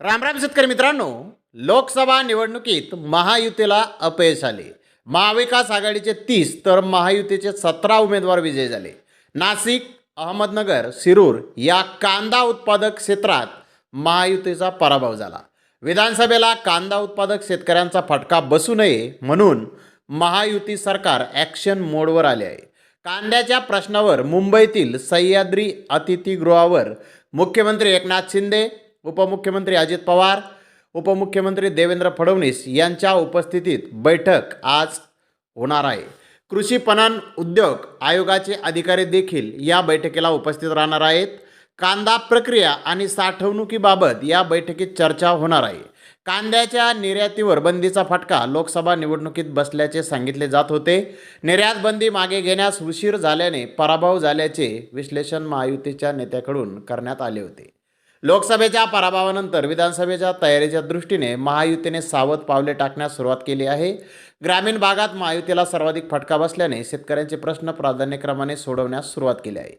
रामराम शेतकरी मित्रांनो लोकसभा निवडणुकीत महायुतीला अपयश आले. महाविकास आघाडीचे तीस तर महायुतीचे सतरा उमेदवार विजयी झाले. नाशिक अहमदनगर शिरूर या कांदा उत्पादक क्षेत्रात महायुतीचा पराभव झाला. विधानसभेला कांदा उत्पादक शेतकऱ्यांचा फटका बसू नये म्हणून महायुती सरकार ॲक्शन मोडवर आले आहे. कांद्याच्या प्रश्नावर मुंबईतील सह्याद्री अतिथीगृहावर मुख्यमंत्री एकनाथ शिंदे उपमुख्यमंत्री अजित पवार उपमुख्यमंत्री देवेंद्र फडणवीस यांच्या उपस्थितीत बैठक आज होणार आहे. कृषी पणन उद्योग आयोगाचे अधिकारी देखील या बैठकीला उपस्थित राहणार आहेत. कांदा प्रक्रिया आणि साठवणुकीबाबत या बैठकीत चर्चा होणार आहे. कांद्याच्या निर्यातीवर बंदीचा फटका लोकसभा निवडणुकीत बसल्याचे सांगितले जात होते. निर्यात बंदी मागे घेण्यास उशीर झाल्याने पराभव झाल्याचे विश्लेषण महायुतीच्या नेत्याकडून करण्यात आले होते. लोकसभेच्या पराभवानंतर विधानसभेच्या तयारीच्या दृष्टीने महायुतीने सावध पावले टाकण्यास सुरुवात केली आहे. ग्रामीण भागात महायुतीला सर्वाधिक फटका बसल्याने शेतकऱ्यांचे प्रश्न प्राधान्यक्रमाने सोडवण्यास सुरुवात केली आहे.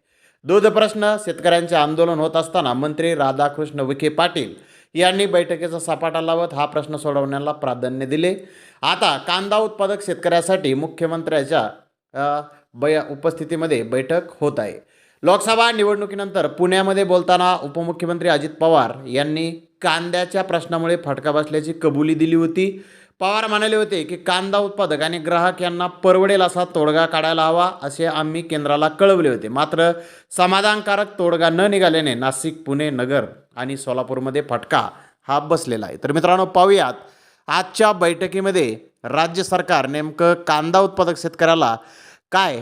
दूध प्रश्न शेतकऱ्यांचे आंदोलन होत असताना मंत्री राधाकृष्ण विखे पाटील यांनी बैठकीचा सपाटा लावत हा प्रश्न सोडवण्याला प्राधान्य दिले. आता कांदा उत्पादक शेतकऱ्यासाठी मुख्यमंत्र्याच्या बै उपस्थितीमध्ये बैठक होत आहे. लोकसभा निवडणुकीनंतर पुण्यामध्ये बोलताना उपमुख्यमंत्री अजित पवार यांनी कांद्याच्या प्रश्नामुळे फटका बसल्याची कबुली दिली होती. पवार म्हणाले होते की कांदा उत्पादक आणि ग्राहक यांना परवडेल असा तोडगा काढायला हवा असे आम्ही केंद्राला कळवले होते. मात्र समाधानकारक तोडगा न निघाल्याने नाशिक पुणे नगर आणि सोलापूरमध्ये फटका हा बसलेला आहे. तर मित्रांनो पाहूयात. आजच्या बैठकीमध्ये राज्य सरकार नेमकं कांदा उत्पादक शेतकऱ्याला काय